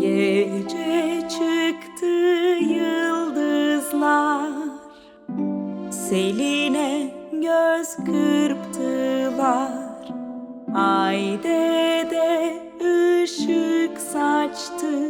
Gece çıktı yıldızlar. Seline göz kırptılar. Ay de ışık saçtı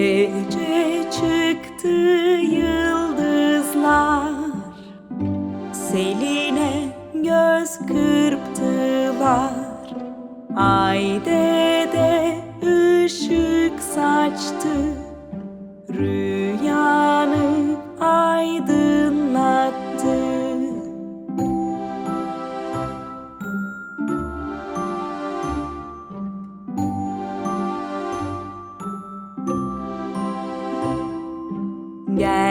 Gece çıktı yıldızlar. Seline göz kırptılar. Ay de ışık saçtı. Rüyanı